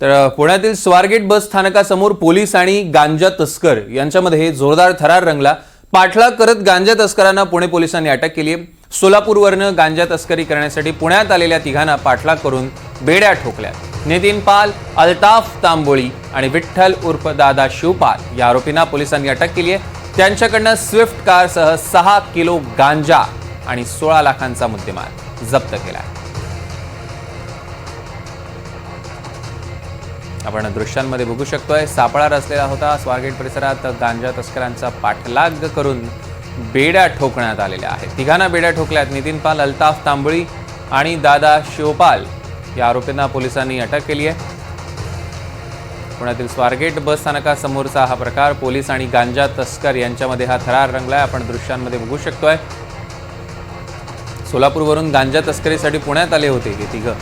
तर पुण्यातील स्वारगेट बस स्थानकासमोर पोलीस आणि गांजा तस्कर यांच्यामध्ये जोरदार थरार रंगला. पाठलाग करत गांजा तस्करांना पुणे पोलिसांनी अटक केली आहे सोलापूरवरनं गांजा तस्करी करण्यासाठी पुण्यात आलेल्या तिघांना पाठलाग करून बेड्या ठोकल्या. नितीन पाल अल्ताफ तांबोळी आणि विठ्ठल उर्फ दादा शिवपाल या आरोपींना पोलिसांनी अटक केली आहे त्यांच्याकडनं स्विफ्ट कारसह सहा किलो गांजा आणि सोळा लाखांचा मुद्देमाल जप्त केला आहे. आपण दृश्यांमध्ये बघू शकतोय. सापळा रचलेला होता. स्वारगेट परिसरात गांजा तस्करांचा पाठलाग करून बेड्या ठोकण्यात आलेल्या आहेत. तिघांना बेड्या ठोकल्यात. नितीन पाल अल्ताफ तांबळी आणि दादा शिवपाल. या आरोपींना पोलिसांनी अटक केली आहे. पुण्यातील स्वारगेट बस स्थानकासमोरचा हा प्रकार पोलीस आणि गांजा तस्कर यांच्यामध्ये हा थरार रंगलाय. आपण दृश्यांमध्ये बघू शकतोय. सोलापूरवरून गांजा तस्करीसाठी पुण्यात आले होते हे तिघं.